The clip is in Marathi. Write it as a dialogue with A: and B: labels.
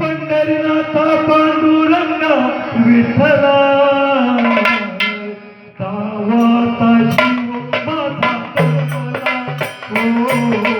A: पंढरीनाथा पांडुरंग विठला तावाता जीव माझा ओ